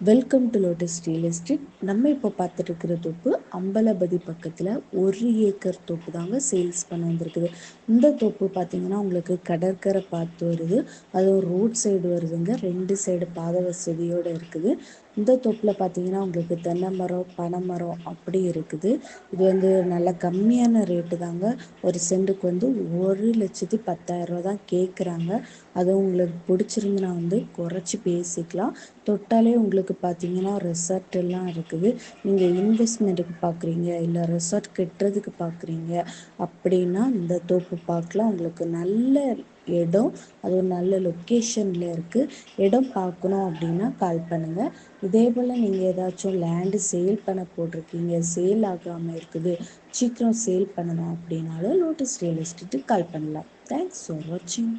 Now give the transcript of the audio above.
Welcome to Lotus real estate நம்ம இப்போ பார்த்துட்டு இருக்கிற தொப்பு அம்பலபதி பக்கத்தில் ஒரு ஏக்கர் தோப்பு தாங்க சேல்ஸ் பண்ண வந்திருக்குது. இந்த தோப்பு பார்த்தீங்கன்னா உங்களுக்கு கடற்கரை பார்த்து வருது. அதுவும் ரோட் சைடு வருதுங்க. ரெண்டு சைடு பாத வசதியோடு இருக்குது. இந்த தோப்பில் பார்த்தீங்கன்னா உங்களுக்கு தென்னை மரம் பனை மரம் அப்படி இருக்குது. இது வந்து நல்ல கம்மியான ரேட்டு தாங்க. ஒரு சென்ட்டுக்கு வந்து ஒரு லட்சத்தி பத்தாயிரம் ரூபா தான் கேட்குறாங்க அது உங்களுக்கு பிடிச்சிருந்துன்னா வந்து குறைச்சி பேசிக்கலாம். தொட்டாலே உங்களுக்கு பார்த்தீங்கன்னா ரெசார்ட் எல்லாம் இருக்குது. நீங்கள் இன்வெஸ்ட்மெண்ட்டுக்கு பார்க்குறீங்க இல்லை ரெசார்ட் கட்டுறதுக்கு பார்க்குறீங்க அப்படின்னா இந்த தோப்பு பார்க்கலாம் உங்களுக்கு நல்ல இடம் அது ஒரு நல்ல லொக்கேஷனில் இருக்குது இடம் பார்க்கணும் அப்படின்னா கால் பண்ணுங்கள் இதே போல் நீங்கள் ஏதாச்சும் லேண்டு சேல் பண்ண போட்டிருக்கீங்க சேல் ஆகாமல் இருக்குது சீக்கிரம் சேல் பண்ணணும் அப்படின்னாலும் லோட்டஸ் ரியல் எஸ்டேட்டுக்கு கால் பண்ணலாம். தேங்க்ஸ் ஃபார் வாட்சிங்